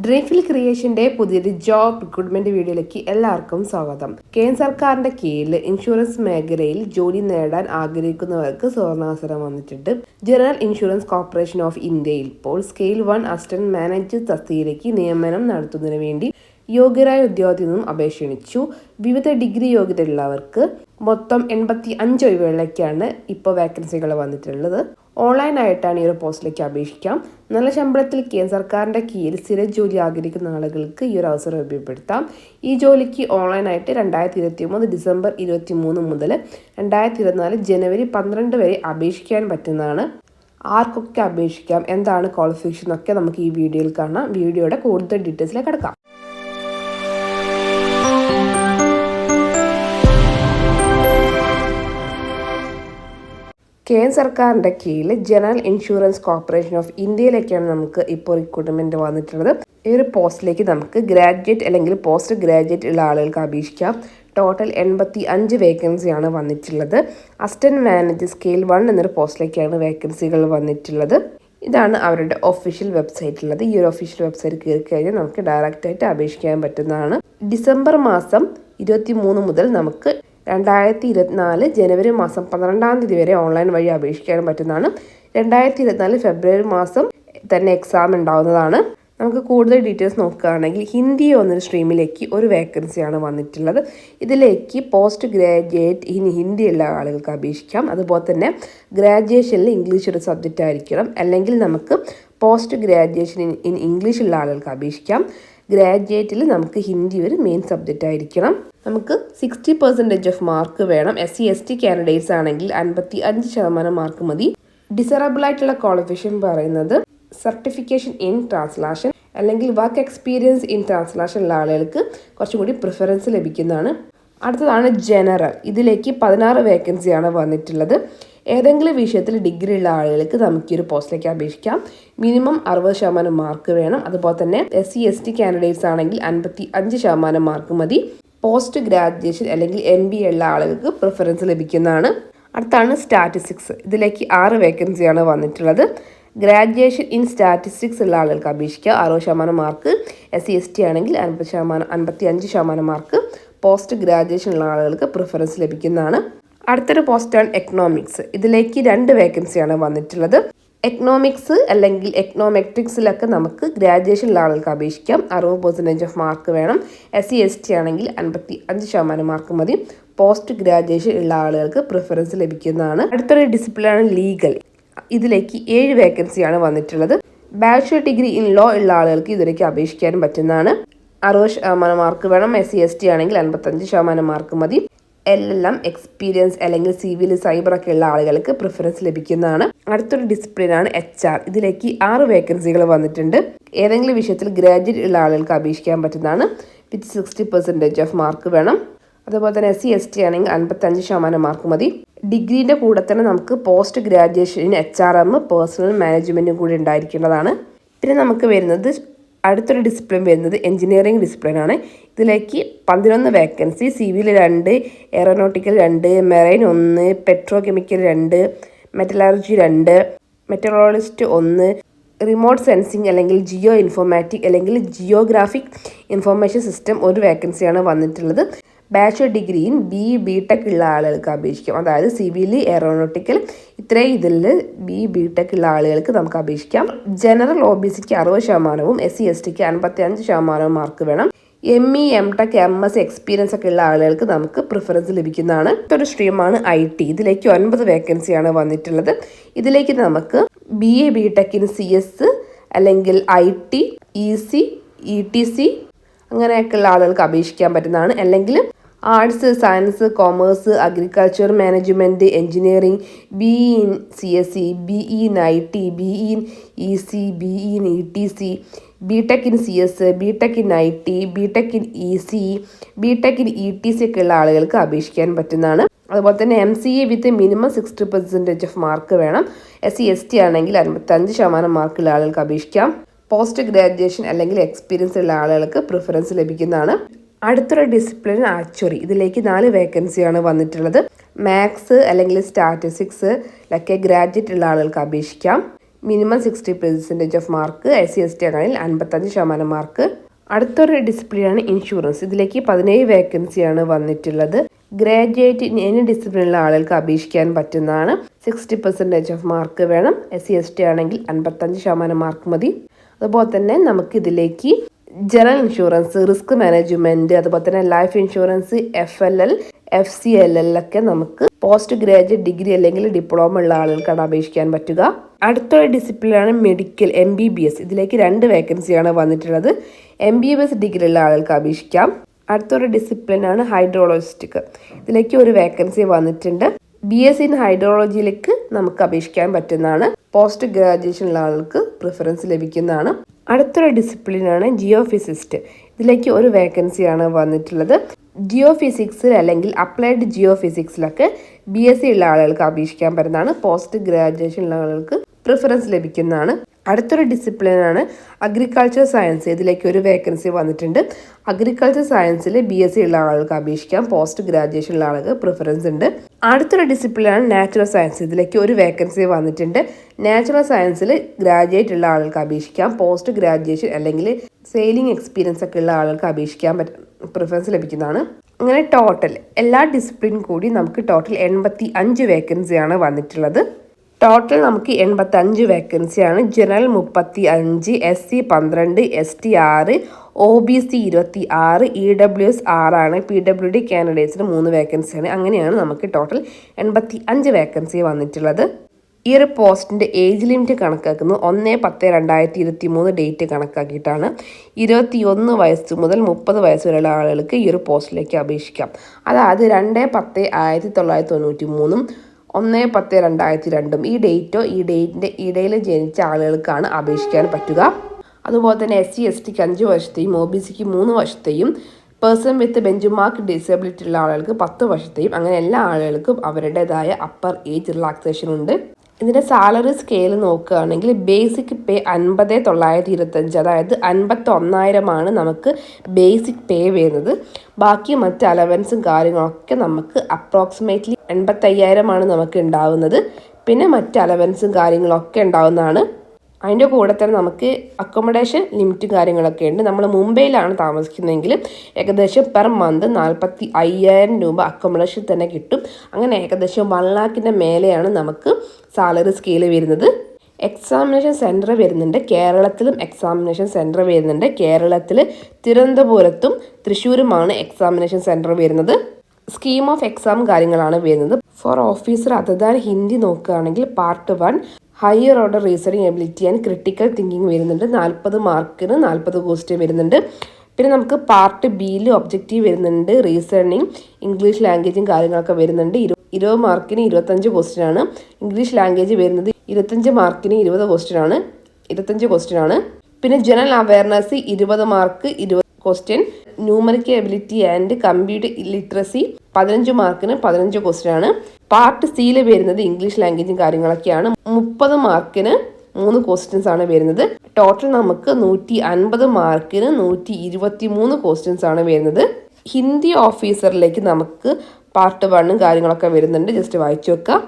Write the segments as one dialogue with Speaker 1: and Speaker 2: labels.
Speaker 1: Dreamfill ക്രിയേഷന്റെ പുതിയൊരു job recruitment വീഡിയോയിലേക്ക് എല്ലാവർക്കും സ്വാഗതം. കേന്ദ്ര സർക്കാരിന്റെ കീഴിൽ ഇൻഷുറൻസ് മേഖലയിൽ ജോലി നേടാൻ ആഗ്രഹിക്കുന്നവർക്ക് സുവർണാവസരം വന്നിട്ടുണ്ട്. ജനറൽ ഇൻഷുറൻസ് കോർപ്പറേഷൻ ഓഫ് ഇന്ത്യയിൽ ഇപ്പോൾ സ്കെയിൽ വൺ അസിസ്റ്റന്റ് മാനേജർ തസ്തിയിലേക്ക് നിയമനം നടത്തുന്നതിന് വേണ്ടി യോഗ്യരായ ഉദ്യോഗത്തിൽ നിന്നും അപേക്ഷ ക്ഷണിച്ചു. വിവിധ ഡിഗ്രി യോഗ്യതയുള്ളവർക്ക് മൊത്തം എൺപത്തി അഞ്ച് ഒഴിവുകളിലേക്കാണ് ഇപ്പോൾ വേക്കൻസികൾ വന്നിട്ടുള്ളത്. ഓൺലൈനായിട്ടാണ് ഈ ഒരു പോസ്റ്റിലേക്ക് അപേക്ഷിക്കാം. നല്ല ശമ്പളത്തിൽ കേന്ദ്ര സർക്കാരിന്റെ കീഴിൽ സ്ഥിര ജോലി ആഗ്രഹിക്കുന്ന ആളുകൾക്ക് ഈ ഒരു അവസരം ഉപയോഗപ്പെടുത്താം. ഈ ജോലിക്ക് ഓൺലൈനായിട്ട് രണ്ടായിരത്തി ഇരുപത്തി മൂന്ന് ഡിസംബർ ഇരുപത്തി മൂന്ന് മുതൽ രണ്ടായിരത്തി ഇരുപത്തിനാല് ജനുവരി പന്ത്രണ്ട് വരെ അപേക്ഷിക്കാൻ പറ്റുന്നതാണ്. ആർക്കൊക്കെ അപേക്ഷിക്കാം? എന്താണ് ക്വാളിഫിക്കേഷൻ ഒക്കെ നമുക്ക് ഈ വീഡിയോയിൽ കാണാം. വീഡിയോയുടെ കൂടുതൽ ഡീറ്റെയിൽസിലേക്ക് കിടക്കാം. കേന്ദ്ര സർക്കാരിന്റെ കീഴിൽ ജനറൽ ഇൻഷുറൻസ് കോർപ്പറേഷൻ ഓഫ് ഇന്ത്യയിലേക്കാണ് നമുക്ക് ഇപ്പോൾ റിക്രൂട്ട്മെന്റ് വന്നിട്ടുള്ളത്. ഈ ഒരു പോസ്റ്റിലേക്ക് നമുക്ക് ഗ്രാജുവേറ്റ് അല്ലെങ്കിൽ പോസ്റ്റ് ഗ്രാജുവേറ്റ് ഉള്ള ആളുകൾക്ക് അപേക്ഷിക്കാം. ടോട്ടൽ എൺപത്തി അഞ്ച് വേക്കൻസിയാണ് വന്നിട്ടുള്ളത്. അസിസ്റ്റന്റ് മാനേജർ സ്കെയിൽ വൺ എന്നൊരു പോസ്റ്റിലേക്കാണ് വേക്കൻസികൾ വന്നിട്ടുള്ളത്. ഇതാണ് അവരുടെ ഒഫീഷ്യൽ വെബ്സൈറ്റ് ഉള്ളത്. ഈ ഒരു ഒഫീഷ്യൽ വെബ്സൈറ്റ് കയറി കഴിഞ്ഞാൽ നമുക്ക് ഡയറക്റ്റായിട്ട് അപേക്ഷിക്കാൻ പറ്റുന്നതാണ്. ഡിസംബർ മാസം ഇരുപത്തി മൂന്ന് മുതൽ നമുക്ക് രണ്ടായിരത്തി ഇരുപത്തിനാല് ജനുവരി മാസം പന്ത്രണ്ടാം തീയതി വരെ ഓൺലൈൻ വഴി അപേക്ഷിക്കാൻ പറ്റുന്നതാണ്. രണ്ടായിരത്തി ഇരുപത്തിനാല് ഫെബ്രുവരി മാസം തന്നെ എക്സാം ഉണ്ടാവുന്നതാണ്. നമുക്ക് കൂടുതൽ ഡീറ്റെയിൽസ് നോക്കുകയാണെങ്കിൽ ഹിന്ദി എന്നൊരു സ്ട്രീമിലേക്ക് ഒരു വേക്കൻസിയാണ് വന്നിട്ടുള്ളത്. ഇതിലേക്ക് പോസ്റ്റ് ഗ്രാജുവേറ്റ് ഇൻ ഹിന്ദി ഉള്ള ആളുകൾക്ക് അപേക്ഷിക്കാം. അതുപോലെ തന്നെ ഗ്രാജുവേഷനിൽ ഇംഗ്ലീഷ് ഒരു സബ്ജക്റ്റ് ആയിരിക്കണം. അല്ലെങ്കിൽ നമുക്ക് പോസ്റ്റ് ഗ്രാജുവേഷൻ ഇൻ ഇൻ ഇംഗ്ലീഷുള്ള ആളുകൾക്ക് അപേക്ഷിക്കാം. ഗ്രാജുവേറ്റിൽ നമുക്ക് ഹിന്ദി ഒരു മെയിൻ സബ്ജക്റ്റ് ആയിരിക്കണം. നമുക്ക് സിക്സ്റ്റി പെർസെന്റേജ് ഓഫ് മാർക്ക് വേണം. S C S T candidates ആണെങ്കിൽ അൻപത്തി അഞ്ച് ശതമാനം മാർക്ക് മതി. ഡിസറബിൾ ആയിട്ടുള്ള ക്വാളിഫിക്കേഷൻ പറയുന്നത് സർട്ടിഫിക്കേഷൻ ഇൻ ട്രാൻസ്ലേഷൻ അല്ലെങ്കിൽ വർക്ക് എക്സ്പീരിയൻസ് ഇൻ ട്രാൻസ്ലാഷൻ ഉള്ള ആളുകൾക്ക് കുറച്ചും കൂടി പ്രിഫറൻസ് ലഭിക്കുന്നതാണ്. അടുത്തതാണ് ജനറൽ ഇതിലേക്ക് പതിനാറ് വേക്കൻസിയാണ് വന്നിട്ടുള്ളത്. ഏതെങ്കിലും വിഷയത്തിൽ ഡിഗ്രി ഉള്ള ആളുകൾക്ക് നമുക്ക് ഈ ഒരു പോസ്റ്റിലേക്ക് അപേക്ഷിക്കാം. മിനിമം അറുപത് ശതമാനം മാർക്ക് വേണം. അതുപോലെ തന്നെ S C S T candidates ആണെങ്കിൽ അൻപത്തി അഞ്ച് ശതമാനം മാർക്ക് മതി. പോസ്റ്റ് ഗ്രാജുവേഷൻ അല്ലെങ്കിൽ എം ബി ഉള്ള ആളുകൾക്ക് പ്രിഫറൻസ് ലഭിക്കുന്നതാണ്. അടുത്താണ് സ്റ്റാറ്റിസ്റ്റിക്സ് ഇതിലേക്ക് ആറ് വേക്കൻസിയാണ് വന്നിട്ടുള്ളത്. ഗ്രാജുവേഷൻ ഇൻ സ്റ്റാറ്റിസ്റ്റിക്സ് ഉള്ള ആളുകൾക്ക് അപേക്ഷിക്കുക അറുപത് ശതമാനം mark S C S T ആണെങ്കിൽ അൻപത് ശതമാനം അൻപത്തി അഞ്ച് ശതമാനം മാർക്ക് പോസ്റ്റ് ഗ്രാജുവേഷൻ ഉള്ള ആളുകൾക്ക് പ്രിഫറൻസ് ലഭിക്കുന്നതാണ്. അടുത്തൊരു പോസ്റ്റാണ് എക്കണോമിക്സ് ഇതിലേക്ക് രണ്ട് വേക്കൻസിയാണ് വന്നിട്ടുള്ളത്. എക്കണോമിക്സ് അല്ലെങ്കിൽ എക്കണോമെട്രിക്സിലൊക്കെ നമുക്ക് ഗ്രാജുവേഷനിലെ ആളുകൾക്ക് അപേക്ഷിക്കാം. അറുപത് പെർസെന്റേജ് ഓഫ് മാർക്ക് വേണം. എസ് സി എസ് ടി ആണെങ്കിൽ അൻപത്തി അഞ്ച് ശതമാനം മാർക്ക് മതി. പോസ്റ്റ് ഗ്രാജുവേഷൻ ഉള്ള ആളുകൾക്ക് പ്രിഫറൻസ് ലഭിക്കുന്നതാണ്. അടുത്തൊരു ഡിസിപ്ലിനാണ് ലീഗൽ ഇതിലേക്ക് ഏഴ് വേക്കൻസിയാണ് വന്നിട്ടുള്ളത്. ബാച്ചുലർ ഡിഗ്രി ഇൻ ലോ ഉള്ള ആളുകൾക്ക് ഇതിലേക്ക് അപേക്ഷിക്കാനും പറ്റുന്നതാണ്. അറുപത് ശതമാനം മാർക്ക് വേണം. എസ് സി എസ് ടി ആണെങ്കിൽ അൻപത്തഞ്ച് ശതമാനം മാർക്ക് മതി. എല്ലാം എക്സ്പീരിയൻസ് അല്ലെങ്കിൽ സിവിൽ സൈബർ ഒക്കെ ഉള്ള ആളുകൾക്ക് പ്രിഫറൻസ് ലഭിക്കുന്നതാണ്. അടുത്തൊരു ഡിസിപ്ലിനാണ് എച്ച് ആർ ഇതിലേക്ക് ആറ് വേക്കൻസികൾ വന്നിട്ടുണ്ട്. ഏതെങ്കിലും വിഷയത്തിൽ ഗ്രാജുവേറ്റ് ഉള്ള ആളുകൾക്ക് അപേക്ഷിക്കാൻ പറ്റുന്നതാണ്. With sixty percentage of mark വേണം. അതുപോലെ തന്നെ എസ് സി എസ് ടി ആണെങ്കിൽ അൻപത്തഞ്ച് ശതമാനം മാർക്ക് മതി. ഡിഗ്രീന്റെ കൂടെ തന്നെ നമുക്ക് പോസ്റ്റ് ഗ്രാജുവേഷന് എച്ച് ആർ എം പേഴ്സണൽ മാനേജ്മെന്റും കൂടി ഉണ്ടായിരിക്കേണ്ടതാണ്. പിന്നെ നമുക്ക് വരുന്നത് അടുത്തൊരു ഡിസിപ്ലിൻ വരുന്നത് എഞ്ചിനീയറിംഗ് ഡിസിപ്ലിൻ ആണ്. ഇതിലേക്ക് പതിനൊന്ന് വേക്കൻസി സിവിൽ രണ്ട് എയറോനോട്ടിക്കൽ രണ്ട് മെറൈൻ ഒന്ന് പെട്രോ കെമിക്കൽ രണ്ട് മെറ്റലർജി രണ്ട് മെറ്ററോളജിസ്റ്റ് ഒന്ന് റിമോട്ട് സെൻസിങ് അല്ലെങ്കിൽ ജിയോ ഇൻഫോമാറ്റിക് അല്ലെങ്കിൽ ജിയോഗ്രാഫിക് ഇൻഫോർമേഷൻ സിസ്റ്റം ഒരു വേക്കൻസിയാണ് വന്നിട്ടുള്ളത്. Bachelor degree in B B tech ഉള്ള ആളുകൾക്ക് അപേക്ഷിക്കാം. അതായത് സിവിൽ എയറോനോട്ടിക്കൽ ഇത്രയും ഇതിൽ ബി ബി ടെക് ഉള്ള ആളുകൾക്ക് നമുക്ക് അപേക്ഷിക്കാം. ജനറൽ ഒ ബി സിക്ക് അറുപത് ശതമാനവും എസ് സി എസ് ടിക്ക് അൻപത്തി അഞ്ച് ശതമാനവും മാർക്ക് വേണം. M E M tech M S experience ഒക്കെ ഉള്ള ആളുകൾക്ക് നമുക്ക് പ്രിഫറൻസ് ലഭിക്കുന്നതാണ്. ഇതൊരു സ്ട്രീമാണ് ഐ ടി ഇതിലേക്ക് ഒൻപത് വേക്കൻസിയാണ് വന്നിട്ടുള്ളത്. ഇതിലേക്ക് നമുക്ക് ബി എ ബി ടെക്കിന് സി എസ് അല്ലെങ്കിൽ I T E C E T C അങ്ങനെയൊക്കെയുള്ള ആളുകൾക്ക് അപേക്ഷിക്കാൻ പറ്റുന്നതാണ്. അല്ലെങ്കിൽ arts science commerce agriculture management engineering B in C S C B in I T B in E C B in E T C B tech in C S B tech in I T B tech in E C B tech in E T C ഒക്കെ ഉള്ള ആളുകൾക്ക് അപേക്ഷിക്കാൻ പറ്റുന്നതാണ്. അതുപോലെ തന്നെ M C A with minimum sixty percentage of mark വേണം. S C S T ആണെങ്കിൽ അൻപത്തഞ്ച് ശതമാനം മാർക്കുള്ള ആളുകൾക്ക് അപേക്ഷിക്കാം. പോസ്റ്റ് ഗ്രാജുവേഷൻ അല്ലെങ്കിൽ എക്സ്പീരിയൻസ് ഉള്ള ആളുകൾക്ക് പ്രിഫറൻസ് ലഭിക്കുന്നതാണ്. അടുത്തൊരു ഡിസിപ്ലിൻ ആക്ച്വറി. ഇതിലേക്ക് നാല് വേക്കൻസിയാണ് വന്നിട്ടുള്ളത്. മാത്സ് അല്ലെങ്കിൽ സ്റ്റാറ്റിസ്റ്റിക്സ് ലൊക്കെ ഗ്രാജുവേറ്റ് ഉള്ള ആളുകൾക്ക് അപേക്ഷിക്കാം. Minimum sixty percentage of mark S C S T ആണെങ്കിൽ അൻപത്തഞ്ച് ശതമാനം മാർക്ക് അടുത്തൊരു ഡിസിപ്ലിനാണ് ഇൻഷുറൻസ് ഇതിലേക്ക് പതിനേഴ് വേക്കൻസിയാണ് വന്നിട്ടുള്ളത്. ഗ്രാജുവേറ്റ് എനി ഡിസിപ്ലിനുള്ള ആളുകൾക്ക് അപേക്ഷിക്കാൻ പറ്റുന്നതാണ്. സിക്സ്റ്റി പെർസെന്റേജ് ഓഫ് മാർക്ക് വേണം. എസ് സി എസ് ടി ആണെങ്കിൽ അൻപത്തഞ്ച് ശതമാനം മാർക്ക് മതി. അതുപോലെ തന്നെ നമുക്ക് ഇതിലേക്ക് ജനറൽ ഇൻഷുറൻസ് റിസ്ക് മാനേജ്മെന്റ് അതുപോലെ തന്നെ life insurance F L L F C L L ഒക്കെ നമുക്ക് പോസ്റ്റ് ഗ്രാജുവേറ്റ് ഡിഗ്രി അല്ലെങ്കിൽ ഡിപ്ലോമ ഉള്ള ആളുകൾക്കാണ് അപേക്ഷിക്കാൻ പറ്റുക. അടുത്തൊരു ഡിസിപ്ലിനാണ് medical M B B S ഇതിലേക്ക് രണ്ട് വേക്കൻസിയാണ് വന്നിട്ടുള്ളത്. M B B S degree ഉള്ള ആളുകൾക്ക് അപേക്ഷിക്കാം. അടുത്തൊരു ഡിസിപ്ലിനാണ് ഹൈഡ്രോളജിസ്റ്റിക് ഇതിലേക്ക് ഒരു വേക്കൻസി വന്നിട്ടുണ്ട്. ബി എസ് ഇൻ ഹൈഡ്രോളജിയിലേക്ക് നമുക്ക് അപേക്ഷിക്കാൻ പറ്റുന്നതാണ്. പോസ്റ്റ് ഗ്രാജുവേഷൻ ഉള്ള ആൾക്ക് പ്രിഫറൻസ് ലഭിക്കുന്നതാണ്. അടുത്തൊരു ഡിസിപ്ലിനാണ് ജിയോ ഫിസിസ്റ്റ് ഇതിലേക്ക് ഒരു വേക്കൻസിയാണ് വന്നിട്ടുള്ളത്. ജിയോ ഫിസിക്സിൽ അല്ലെങ്കിൽ അപ്ലൈഡ് ജിയോ ഫിസിക്സിലൊക്കെ ബി എസ് സി ഉള്ള ആളുകൾക്ക് അപേക്ഷിക്കാൻ പറ്റുന്നതാണ്. പോസ്റ്റ് ഗ്രാജുവേഷൻ ഉള്ള ആളുകൾക്ക് പ്രിഫറൻസ് ലഭിക്കുന്നതാണ്. അടുത്തൊരു ഡിസിപ്ലിനാണ് അഗ്രികൾച്ചർ സയൻസ് ഇതിലേക്ക് ഒരു വേക്കൻസി വന്നിട്ടുണ്ട്. അഗ്രികൾച്ചർ സയൻസിൽ ബി എസ് സി ഉള്ള ആളുകൾക്ക് അപേക്ഷിക്കാം. പോസ്റ്റ് ഗ്രാജുവേഷൻ ഉള്ള ആളുകൾക്ക് പ്രിഫറൻസ് ഉണ്ട്. അടുത്തൊരു ഡിസിപ്ലിനാണ് നാച്ചുറൽ സയൻസ് ഇതിലേക്ക് ഒരു വേക്കൻസി വന്നിട്ടുണ്ട്. നാച്ചുറൽ സയൻസിൽ ഗ്രാജുവേറ്റ് ഉള്ള ആളുകൾക്ക് അപേക്ഷിക്കാം. പോസ്റ്റ് ഗ്രാജുവേഷൻ അല്ലെങ്കിൽ സെയിലിംഗ് എക്സ്പീരിയൻസ് ഒക്കെ ഉള്ള ആളുകൾക്ക് അപേക്ഷിക്കാൻ പറ്റും പ്രിഫറൻസ് ലഭിക്കുന്നതാണ്. അങ്ങനെ ടോട്ടൽ എല്ലാ ഡിസിപ്ലിൻ കൂടി നമുക്ക് ടോട്ടൽ എൺപത്തി അഞ്ച് വേക്കൻസിയാണ് വന്നിട്ടുള്ളത്. ടോട്ടൽ നമുക്ക് എൺപത്തഞ്ച് വേക്കൻസി വേക്കൻസിയാണ് ജനറൽ മുപ്പത്തി അഞ്ച് എസ് സി പന്ത്രണ്ട് എസ് ടി ആറ് ഒ ബി സി ഇരുപത്തി ആറ് ഇ ഡബ്ല്യു എസ് ആറാണ് പി ഡബ്ല്യു ഡി കാൻഡിഡേറ്റ്സിന് മൂന്ന് വേക്കൻസിയാണ് അങ്ങനെയാണ് നമുക്ക് ടോട്ടൽ എൺപത്തി അഞ്ച് വേക്കൻസി വന്നിട്ടുള്ളത്. ഈ ഒരു പോസ്റ്റിന്റെ ഏജ് ലിമിറ്റ് കണക്കാക്കുന്നത് ഒന്ന് പത്ത് രണ്ടായിരത്തി ഇരുപത്തി മൂന്ന് ഡേറ്റ് കണക്കാക്കിയിട്ടാണ്. ഇരുപത്തി ഒന്ന് വയസ്സ് മുതൽ മുപ്പത് വയസ്സ് വരെയുള്ള ആളുകൾക്ക് ഈ ഒരു പോസ്റ്റിലേക്ക് അപേക്ഷിക്കാം. അതായത് രണ്ട് പത്ത് ആയിരത്തി തൊള്ളായിരത്തി തൊണ്ണൂറ്റി മൂന്നും ഒന്ന് പത്ത് രണ്ടായിരത്തി രണ്ടും ഈ ഡേറ്റോ ഈ ഡേറ്റിന്റെ ഇടയിൽ ജനിച്ച ആളുകൾക്കാണ് അപേക്ഷിക്കാൻ പറ്റുക. അതുപോലെ തന്നെ എസ് സി എസ് ടിക്ക് അഞ്ച് വർഷത്തെയും ഒ ബി സിക്ക് മൂന്ന് വർഷത്തെയും person with benchmark disability ഉള്ള ആളുകൾക്ക് പത്ത് വർഷത്തെയും അങ്ങനെ എല്ലാ ആളുകൾക്കും അവരുടേതായ അപ്പർ ഏജ് റിലാക്സേഷൻ ഉണ്ട്. ഇതിന്റെ സാലറി സ്കെയിൽ നോക്കുകയാണെങ്കിൽ ബേസിക് പേ അൻപത് തൊള്ളായിരത്തി ഇരുപത്തഞ്ച് അതായത് അൻപത്തൊന്നായിരമാണ് നമുക്ക് ബേസിക് പേ വരുന്നത്. ബാക്കി മറ്റ് അലവൻസും കാര്യങ്ങളൊക്കെ നമുക്ക് അപ്രോക്സിമേറ്റ്ലി എൺപത്തയ്യായിരമാണ് നമുക്ക് ഉണ്ടാവുന്നത്. പിന്നെ മറ്റ് അലവൻസും കാര്യങ്ങളൊക്കെ ഉണ്ടാവുന്നതാണ്. അതിന്റെ കൂടെ തന്നെ നമുക്ക് അക്കോമഡേഷൻ ലിമിറ്റ് കാര്യങ്ങളൊക്കെ ഉണ്ട്. നമ്മൾ മുംബൈയിലാണ് താമസിക്കുന്നതെങ്കിൽ ഏകദേശം പെർ മന്ത് നാൽപ്പത്തി അയ്യായിരം രൂപ അക്കോമഡേഷൻ തന്നെ കിട്ടും. അങ്ങനെ ഏകദേശം വൺ ലാക്കിന്റെ മേലെയാണ് നമുക്ക് സാലറി സ്കെയിൽ വരുന്നത്. എക്സാമിനേഷൻ സെന്റർ വരുന്നുണ്ട്. കേരളത്തിലും എക്സാമിനേഷൻ സെന്റർ വരുന്നുണ്ട്. കേരളത്തിൽ തിരുവനന്തപുരത്തും തൃശ്ശൂരുമാണ് എക്സാമിനേഷൻ സെന്റർ വരുന്നത്. സ്കീം ഓഫ് എക്സാം കാര്യങ്ങളാണ് വരുന്നത്. For officer other than Hindi നോക്കുകയാണെങ്കിൽ part one higher order reasoning ability and critical thinking വരുന്നുണ്ട്. നാൽപ്പത് മാർക്കിന് നാൽപ്പത് ക്വസ്റ്റ്യൻ വരുന്നുണ്ട്. പിന്നെ നമുക്ക് പാർട്ട് ബിയിൽ ഒബ്ജക്റ്റീവ് വരുന്നുണ്ട്. റീസണിങ് ഇംഗ്ലീഷ് ലാംഗ്വേജും കാര്യങ്ങളൊക്കെ വരുന്നുണ്ട്. ഇരു ഇരുപത് മാർക്കിന് ഇരുപത്തഞ്ച് ക്വസ്റ്റ്യൻ ആണ്. ഇംഗ്ലീഷ് ലാംഗ്വേജ് വരുന്നത് ഇരുപത്തഞ്ച് മാർക്കിന് ഇരുപത് ക്വസ്റ്റ്യൻ ആണ്. ഇരുപത്തഞ്ച് ക്വസ്റ്റ്യൻ ആണ്. പിന്നെ ജനറൽ അവയർനെസ് ഇരുപത് മാർക്ക് ഇരുപത് question numerical ability and computer literacy പതിനഞ്ച് മാർക്കിന് പതിനഞ്ച് ക്വസ്റ്റ്യൻ ആണ്. പാർട്ട് സിയിൽ വരുന്നത് ഇംഗ്ലീഷ് ലാംഗ്വേജും കാര്യങ്ങളൊക്കെയാണ്. മുപ്പത് മാർക്കിന് മൂന്ന് ക്വസ്റ്റ്യൻസ് ആണ് വരുന്നത്. ടോട്ടൽ നമുക്ക് നൂറ്റി അൻപത് മാർക്കിന് നൂറ്റി ഇരുപത്തി മൂന്ന് ക്വസ്റ്റ്യൻസ് ആണ് വരുന്നത്. ഹിന്ദി ഓഫീസറിലേക്ക് നമുക്ക് പാർട്ട് വണ്ണും കാര്യങ്ങളൊക്കെ വരുന്നുണ്ട്. ജസ്റ്റ് വായിച്ചു വെക്കുക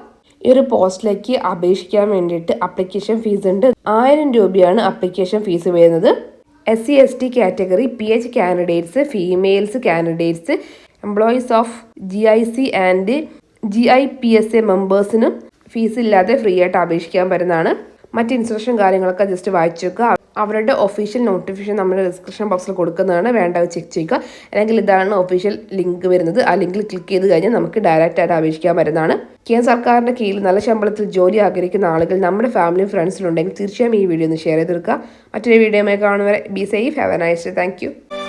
Speaker 1: ഈ ഒരു പോസ്റ്റിലേക്ക് അപേക്ഷിക്കാൻ വേണ്ടിയിട്ട് അപ്ലിക്കേഷൻ ഫീസ് ഉണ്ട്. ആയിരം രൂപയാണ് അപ്ലിക്കേഷൻ ഫീസ് വരുന്നത്. S C S T category P H candidates females candidates employees of G I C and G I P S A മെമ്പേഴ്സിനും ഫീസ് ഇല്ലാതെ ഫ്രീ ആയിട്ട് അപേക്ഷിക്കാൻ പറ്റുന്നതാണ്. മറ്റ് ഇൻസ്ട്രക്ഷൻ കാര്യങ്ങളൊക്കെ ജസ്റ്റ് വായിച്ചു വെക്കുക അവരുടെ ഒഫീഷ്യൽ നോട്ടിഫിക്കേഷൻ നമ്മൾ ഡിസ്ക്രിപ്ഷൻ ബോക്സിൽ കൊടുക്കുന്നതാണ്. വേണ്ടത് ചെക്ക് ചെയ്യുക. അല്ലെങ്കിൽ ഇതാണ് ഒഫീഷ്യൽ ലിങ്ക് വരുന്നത്. ആ ലിങ്കിൽ ക്ലിക്ക് ചെയ്ത് കഴിഞ്ഞാൽ നമുക്ക് ഡയറക്റ്റ് ആയിട്ട് അപേക്ഷിക്കാൻ വരുന്നതാണ് കേന്ദ്ര സർക്കാരിന്റെ കീഴിൽ നല്ല ശമ്പളത്തിൽ ജോലി ആഗ്രഹിക്കുന്ന ആളുകൾ നമ്മുടെ ഫാമിലിയും ഫ്രണ്ട്സിലുണ്ടെങ്കിൽ തീർച്ചയായും ഈ വീഡിയോ ഒന്ന് ഷെയർ ചെയ്തെടുക്കുക മറ്റൊരു വീഡിയോയുമായി കാണുന്നവരെ be safe have a nice thank